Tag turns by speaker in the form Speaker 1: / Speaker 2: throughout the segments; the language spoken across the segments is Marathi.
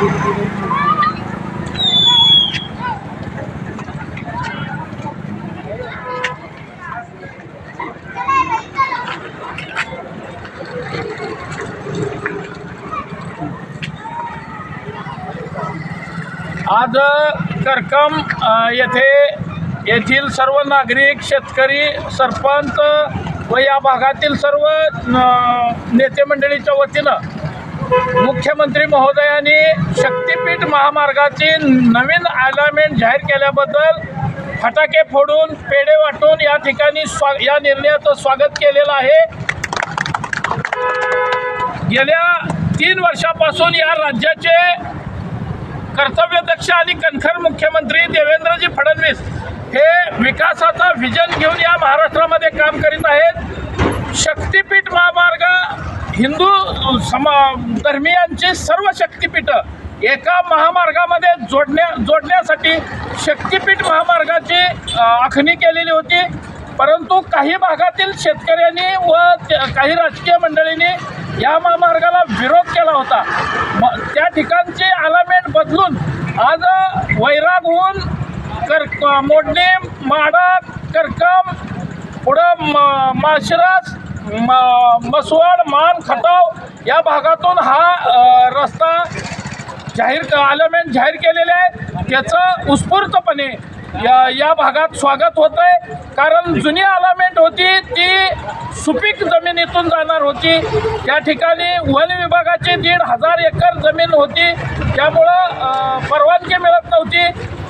Speaker 1: आज करकम येथे येथील सर्व नागरिक शेतकरी सरपंच व या भागातील सर्व नेते मंडळीच्या वतीनं मुख्यमंत्री महोदयांनी शक्तीपीठ महामार्गाची नवीन अलाइनमेंट जाहीर केल्याबद्दल फटाके फोडून पेढे वाटून या ठिकाणी स्वा या निर्णयाचं स्वागत केलेलं आहे. गेल्या तीन वर्षापासून या राज्याचे कर्तव्यदक्ष आणि कणखर मुख्यमंत्री देवेंद्रजी फडणवीस हे विकासाचा व्हिजन घेऊन या महाराष्ट्रामध्ये काम करीत आहेत. शक्तिपीठ महा हिंदू समा धर्मियांची सर्व शक्तिपीठं एका महामार्गामध्ये जोडण्या जोडण्यासाठी शक्तिपीठ महामार्गाची आखणी केलेली होती. परंतु काही भागातील शेतकऱ्यांनी व काही राजकीय मंडळींनी या महामार्गाला विरोध केला होता. म त्या ठिकाणची अलाइनमेंट बदलून आज वैराग होऊन कर मोडणे माडा करकम पुढं म मसवाड मान खटाव या भागातून हा रस्ता जाहीर अलाइनमेंट जाहीर केलेले आहे. त्याचं उत्स्फूर्तपणे या या भागात स्वागत होत आहे कारण जुनी अलामेंट होती ती सुपीक जमिनीतून जाणार होती. त्या ठिकाणी वन विभागाची दीड हजार एकर जमीन होती. त्यामुळं परवानगी मिळत नव्हती.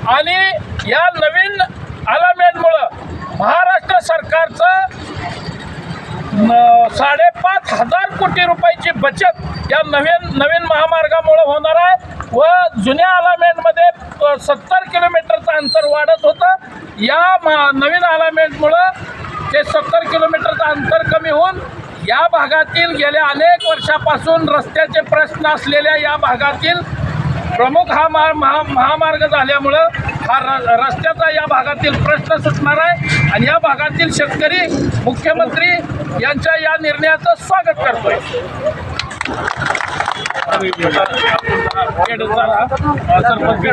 Speaker 1: आणि या नवीन अलामेंटमुळं महाराष्ट्र सरकारचं हजार कोटी रुपयाची बचत या नवीन नवीन महामार्गामुळे होणार आहे व जुन्या अलामेंटमध्ये सत्तर किलोमीटरचं अंतर वाढत होतं. या मा नवीन अलामेंटमुळं ते सत्तर किलोमीटरचं अंतर कमी होऊन या भागातील गेल्या अनेक वर्षापासून रस्त्याचे प्रश्न असलेल्या या भागातील प्रमुख हा महा महा महामार्ग झाल्यामुळं हा र रस्त्याचा या भागातील प्रश्न सुटणार आहे. आणि या भागातील शेतकरी मुख्यमंत्री यांच्या या निर्णयाचं स्वागत करतोय. सरपंच